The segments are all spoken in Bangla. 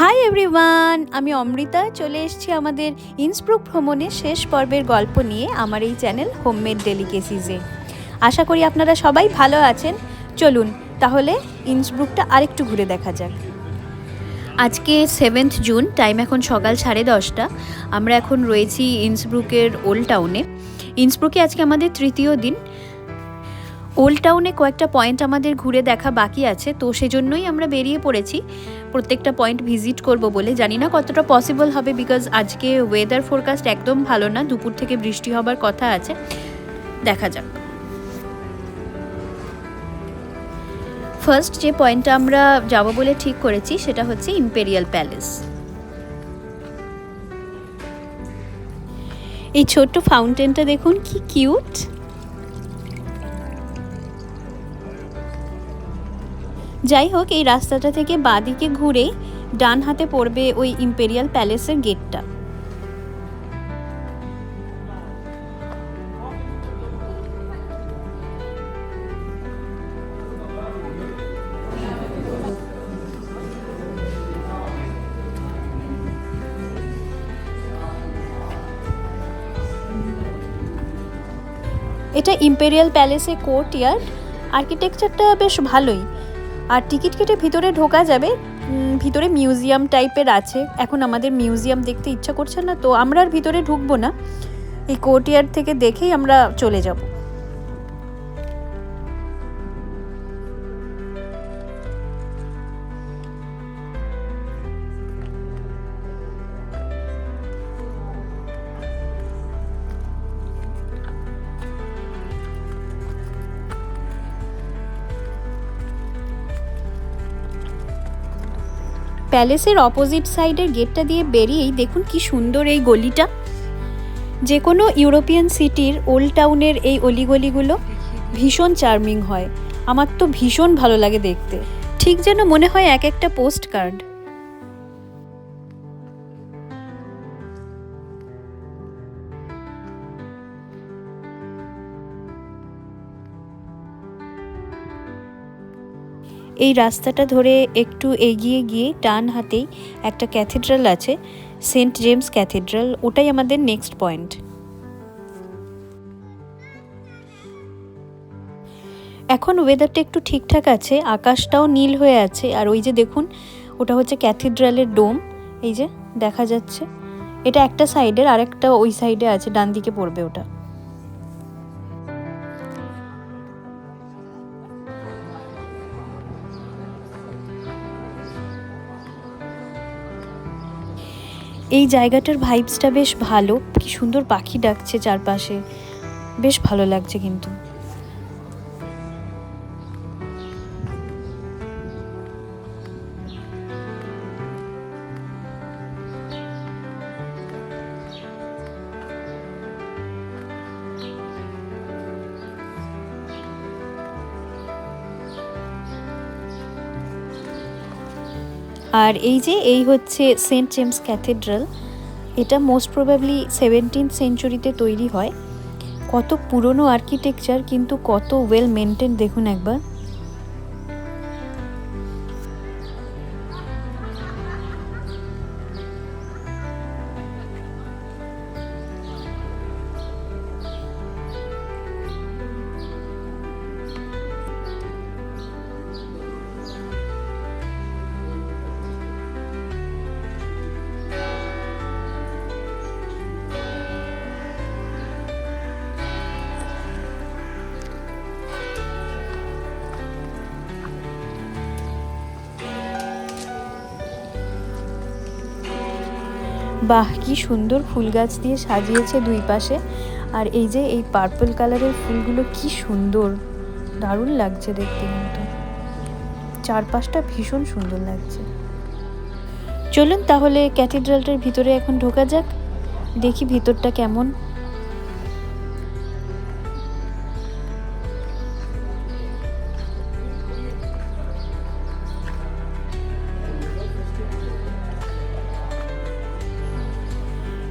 হাই এভরিওয়ান আমি অমৃতা। চলে এসেছি আমাদের ইন্সব্রুক ভ্রমণের শেষ পর্বের গল্প নিয়ে আমার এই চ্যানেল হোমমেড ডেলিকেসিজে আশা করি আপনারা সবাই ভালো আছেন। চলুন তাহলে ইন্সব্রুকটা আরেকটু ঘুরে দেখা যাক। আজকে সেভেন্থ জুন টাইম এখন সকাল সাড়ে দশটা। আমরা এখন রয়েছি ইন্সব্রুকের ওল্ড টাউনে ইন্সব্রুকে আজকে আমাদের তৃতীয় দিন। ওল্ড টাউনে কয়েকটা পয়েন্ট আমাদের ঘুরে দেখা বাকি আছে, তো সেজন্যই আমরা বেরিয়ে পড়েছি। প্রত্যেকটা পয়েন্ট ভিজিট করব বলে। জানি না কতটা পসিবল হবে বিকজ আজকে ওয়েদার ফোরকাস্ট একদম ভালো না, দুপুর থেকে বৃষ্টি হবার কথা আছে। দেখা যাক। ফার্স্ট যে পয়েন্টটা আমরা যাব বলে ঠিক করেছি, সেটা হচ্ছে ইম্পেরিয়াল প্যালেস এই ছোট্ট ফাউন্টেনটা দেখুন, কি কিউট যাই হোক এই রাস্তাটা থেকে বাঁদিকে ঘুরেই ডান হাতে পড়বে ওই ইম্পেরিয়াল প্যালেসের গেটটা। এটা ইম্পেরিয়াল প্যালেসে কোর্ট ইয়ার্ড আর্কিটেকচারটা বেশ ভালোই। আর টিকিট কেটে ভিতরে ঢোকা যাবে ভিতরে মিউজিয়াম টাইপের আছে। এখন আমাদের মিউজিয়াম দেখতে ইচ্ছা করছে না, তো আমরা আর ভিতরে ঢুকবো না। এই কোর্টিয়ার থেকে দেখেই আমরা চলে যাব। প্যালেসের অপোজিট সাইডের গেটটা দিয়ে বেরিয়েই দেখুন কি সুন্দর এই গলিটা। যে কোনো ইউরোপিয়ান সিটির ওল্ড টাউনের এই অলিগলিগুলো ভীষণ চার্মিং হয়। আমার তো ভীষণ ভালো লাগে দেখতে। ঠিক যেন মনে হয় এক একটা পোস্ট কার্ড এই রাস্তাটা ধরে একটু এগিয়ে গিয়ে ডান হাতেই একটা ক্যাথেড্রাল আছে, সেন্ট জেমস ক্যাথেড্রাল, ওটাই আমাদের নেক্সট পয়েন্ট। এখন ওয়েদারটা একটু ঠিকঠাক আছে, আকাশটাও নীল হয়ে আছে, আর ওই যে দেখুন, ওটা হচ্ছে ক্যাথেড্রালের ডোম, এই যে দেখা যাচ্ছে। এটা একটা সাইডের আর একটা ওই সাইডে আছে, ডান দিকে পড়বে ওটা। এই জায়গাটার ভাইবসটা বেশ ভালো। কি সুন্দর পাখি ডাকছে চারপাশে। বেশ ভালো লাগছে কিন্তু। আর এই যে, এই হচ্ছে সেন্ট জেমস ক্যাথেড্রাল। এটা মোস্ট প্রবাবলি সেভেন্টিন সেঞ্চুরিতে তৈরি হয়। কত পুরনো আর্কিটেকচার কিন্তু কত ওয়েল মেনটেন দেখুন একবার। বাহ, কি সুন্দর ফুল গাছ দিয়ে সাজিয়েছে দুই পাশে। আর এই যে এই পার্পল কালারের ফুলগুলো কি সুন্দর। দারুণ লাগছে দেখতে কিন্তু। চারপাশটা ভীষণ সুন্দর লাগছে। চলুন তাহলে ক্যাথিড্রালটার ভিতরে এখন ঢোকা যাক। দেখি ভিতরটা কেমন।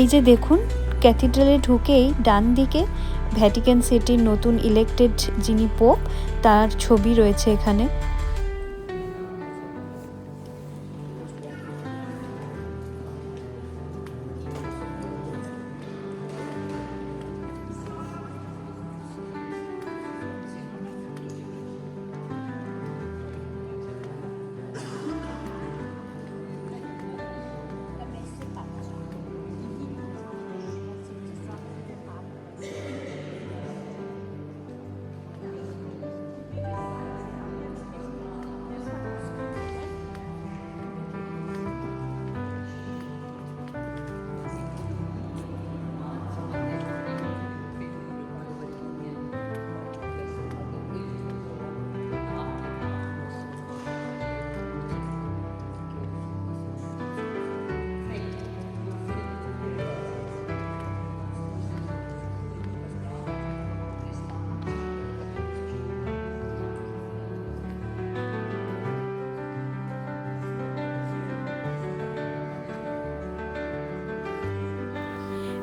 এই যে দেখুন, ক্যাথিড্রালে ঢুকেই ডান দিকে ভ্যাটিকান সিটির নতুন ইলেক্টেড যিনি পোপ তার ছবি রয়েছে এখানে।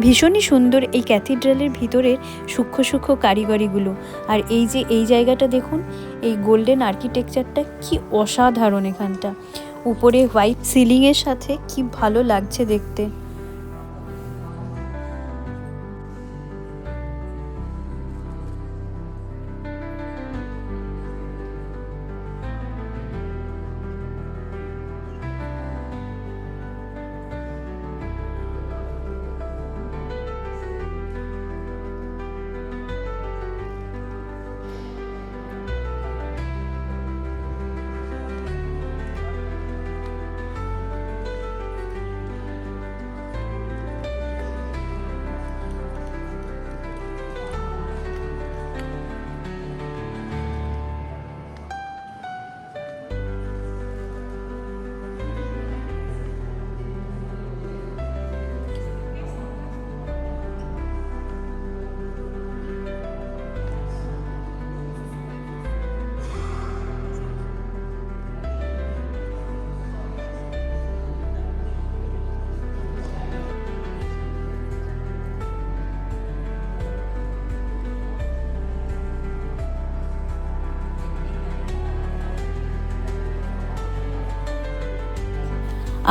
ভীষণই সুন্দর এই ক্যাথিড্রালের ভিতরের সূক্ষ্ম সূক্ষ্ম কারিগরিগুলো। আর এই যে এই জায়গাটা দেখুন, এই গোল্ডেন আর্কিটেকচারটা কি অসাধারণ এখানটা। উপরে হোয়াইট সিলিংয়ের সাথে কি ভালো লাগছে দেখতে।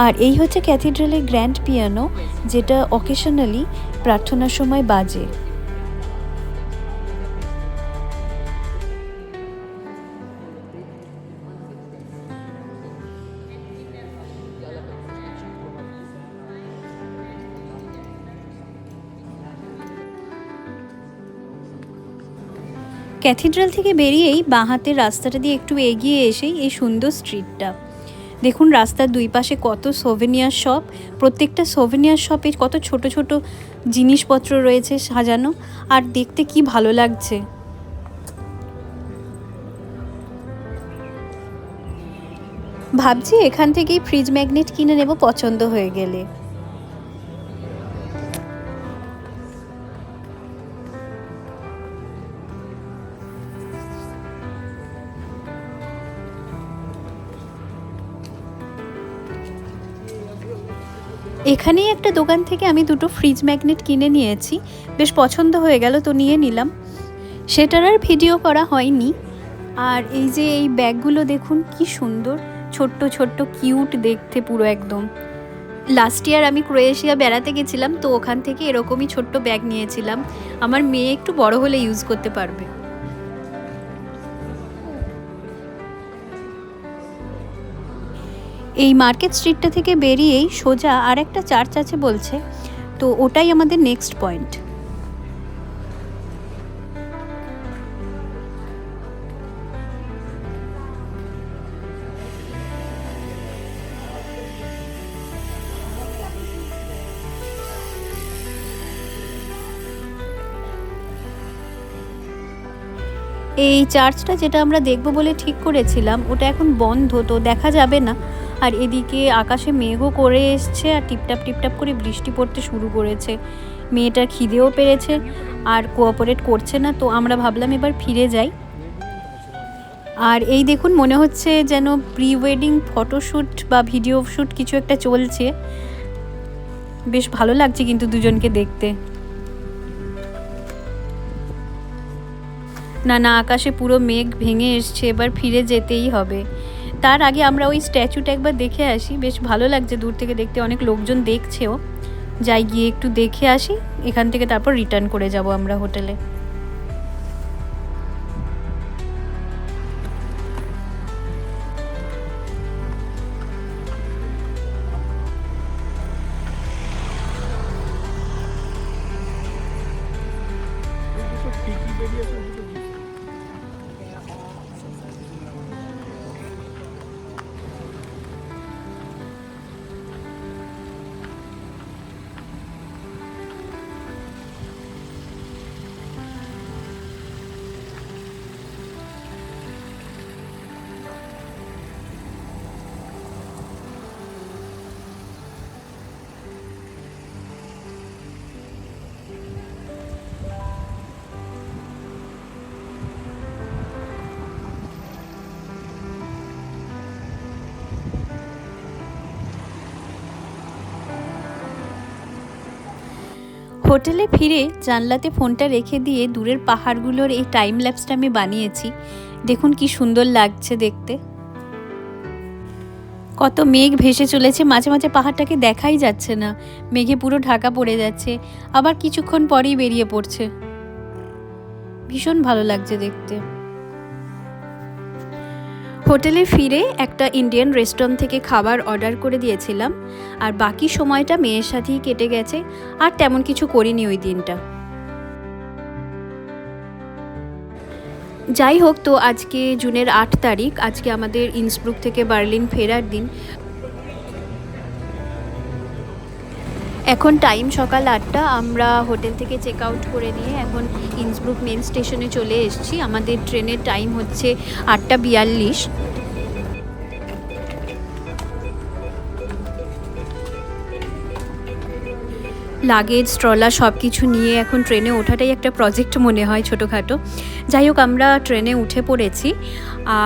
আর এই হচ্ছে ক্যাথিড্রালের গ্র্যান্ড পিয়ানো, যেটা অকেশনালি প্রার্থনার সময় বাজে। ক্যাথিড্রাল থেকে বেরিয়েই বাঁ হাতের রাস্তাটা দিয়ে একটু এগিয়ে এসেই এই সুন্দর স্ট্রিটটা দেখুন রাস্তার দুই পাশে কত সোভেনিয়ার শপ প্রত্যেকটা সোভেনিয়ার শপে কত ছোট ছোট জিনিসপত্র রয়েছে সাজানো, আর দেখতে কি ভালো লাগছে। ভাবছি এখান থেকেই ফ্রিজ ম্যাগনেট কিনে নেব পছন্দ হয়ে গেলে। একটা দোকান থেকে আমি দুটো ফ্রিজ ম্যাগনেট কিনে নিয়েছি। বেশ পছন্দ হয়ে গেল তো নিয়ে নিলাম। সেটার আর ভিডিও করা হয়নি। আর এই যে এই ব্যাগগুলো দেখুন, কি সুন্দর। ছোট্ট ছোট্ট কিউট দেখতে পুরো একদম। লাস্ট ইয়ার আমি ক্রোয়েশিয়া বেড়াতে গেছিলাম, তো ওখান থেকে এরকমই ছোট্ট ব্যাগ নিয়েছিলাম। আমার মেয়ে একটু বড় হলে ইউজ করতে পারবে। এই মার্কেট স্ট্রিটটা থেকে বেরিয়েই সোজা আর একটা চার্চ আছে বলছে। তো ওটাই আমাদের নেক্সট পয়েন্ট। এই চার্চটা যেটা আমরা দেখব বলে ঠিক করেছিলাম, ওটা এখন বন্ধ, তো দেখা যাবে না। আর এদিকে আকাশে মেঘও করে এসছে আর টিপটাপ টিপটাপ করে বৃষ্টি পড়তে শুরু করেছে। মেয়েটা খিদেও পেরেছে আর কোঅপারেট করছে না, তো আমরা ভাবলাম এবার ফিরে যাই। আর এই দেখুন, মনে হচ্ছে যেন প্রি ওয়েডিং ফটোশ্যুট বা ভিডিও শ্যুট কিছু একটা চলছে। বেশ ভালো লাগছে কিন্তু দুজনকে দেখতে। না না, আকাশে পুরো মেঘ ভেঙে এসছে, এবার ফিরে যেতেই হবে। তার আগে আমরা ওই স্ট্যাচুটা একবার দেখে আসি। বেশ ভালো লাগছে দূর থেকে দেখতে, অনেক লোকজন দেখছেও। যাই গিয়ে একটু দেখে আসি, এখান থেকে তারপর রিটার্ন করে যাব আমরা হোটেলে। হোটেলে ফিরে জানলাতে ফোনটা রেখে দিয়ে দূরের পাহাড়গুলোর এই টাইম ল্যাপসটা আমি বানিয়েছি। দেখুন কি সুন্দর লাগছে দেখতে। কত মেঘ ভেসে চলেছে, মাঝে মাঝে পাহাড়টাকে দেখাই যাচ্ছে না। মেঘে পুরো ঢাকা পড়ে যাচ্ছে, আবার কিছুক্ষণ পরেই বেরিয়ে পড়ছে। ভীষণ ভালো লাগছে দেখতে। হোটেলে ফিরে একটা ইন্ডিয়ান রেস্টুরেন্ট থেকে খাবার অর্ডার করে দিয়েছিলাম, আর বাকি সময়টা মেয়ের সাথেই কেটে গেছে, আর তেমন কিছু করিনি ওই দিনটা। যাই হোক তো, আজকে জুনের আট তারিখ, আজকে আমাদের ইন্সব্রুক থেকে বার্লিন ফেরার দিন। এখন টাইম সকাল আটটা, আমরা হোটেল থেকে চেক আউট করে নিয়ে এখন ইন্সব্রুক মেন স্টেশনে চলে এসেছি। আমাদের ট্রেনের টাইম হচ্ছে আটটা বিয়াল্লিশ। লাগেজ ট্রলার সব কিছু নিয়ে এখন ট্রেনে ওঠাটাই একটা প্রজেক্ট মনে হয় ছোটোখাটো। যাই হোক আমরা ট্রেনে উঠে পড়েছি।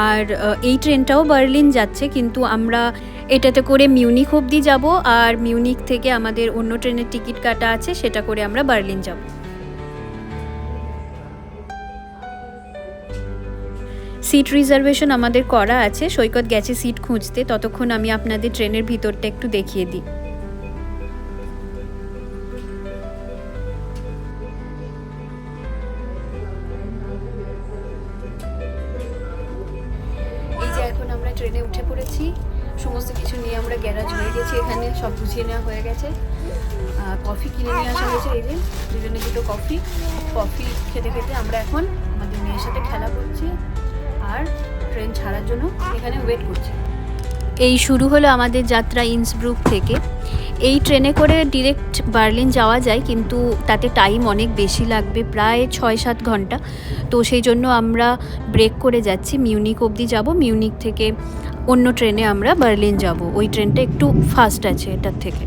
আর এই ট্রেনটাও বার্লিন যাচ্ছে, কিন্তু আমরা এটাতে করে মিউনিক অবধি যাব আর মিউনিক থেকে আমাদের অন্য ট্রেনের টিকিট কাটা আছে, সেটা করে আমরা বার্লিন যাব। সিট রিজার্ভেশন আমাদের করা আছে, সৈকত গেছে সিট খুঁজতে। ততক্ষণ আমি আপনাদের ট্রেনের ভিতরটা একটু দেখিয়ে দিই। ট্রেনে উঠে পড়েছি। সমস্ত কিছু নিয়ে আমরা গ্যারাজ হয়ে গেছি, এখানে সব বুঝিয়ে নেওয়া হয়ে গেছে। কফি কিনে নিয়ে আসা হয়েছে এই দিন, দুজনে দুটো কফি। কফি খেতে খেতে আমরা এখন আমাদের মেয়ের সাথে খেলা করছি আর ট্রেন ছাড়ার জন্য এখানে ওয়েট করছি। এই শুরু হলো আমাদের যাত্রা ইন্সব্রুক থেকে। এই ট্রেনে করে ডিরেক্ট বার্লিন যাওয়া যায়, কিন্তু তাতে টাইম অনেক বেশি লাগবে, প্রায় ছয় সাত ঘণ্টা। তো সেই জন্য আমরা ব্রেক করে যাচ্ছি মিউনিক অবধি যাব। মিউনিক থেকে অন্য ট্রেনে আমরা বার্লিন যাব। ওই ট্রেনটা একটু ফাস্ট আছে এটার থেকে।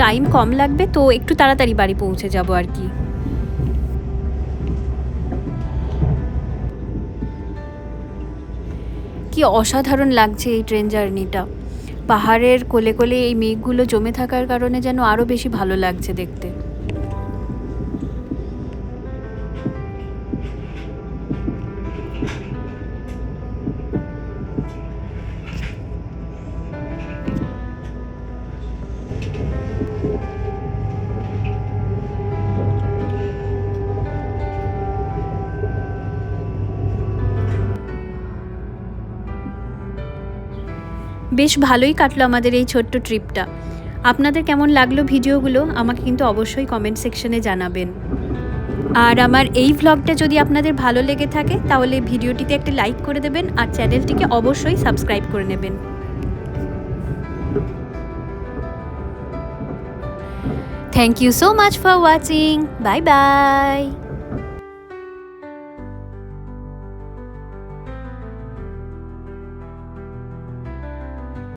টাইম কম লাগবে, তো একটু তাড়াতাড়ি বাড়ি পৌঁছে যাব আর কি। কি অসাধারণ লাগছে এই ট্রেন জার্নিটা। পাহাড়ের কোলে কোলে এই মেঘগুলো জমে থাকার কারণে যেন আরও বেশি ভালো লাগছে দেখতে। বেশ ভালোই কাটলো আমাদের এই ছোট্ট ট্রিপটা। আপনাদের কেমন লাগল ভিডিওগুলো আমাকে কিন্তু অবশ্যই কমেন্ট সেকশনে জানাবেন। আর আমার এই ভ্লগটা যদি আপনাদের ভালো লেগে থাকে, তাহলে ভিডিওটিতে একটা লাইক করে দেবেন আর চ্যানেলটিকে অবশ্যই সাবস্ক্রাইব করে নেবেন। Thank you so much for watching bye bye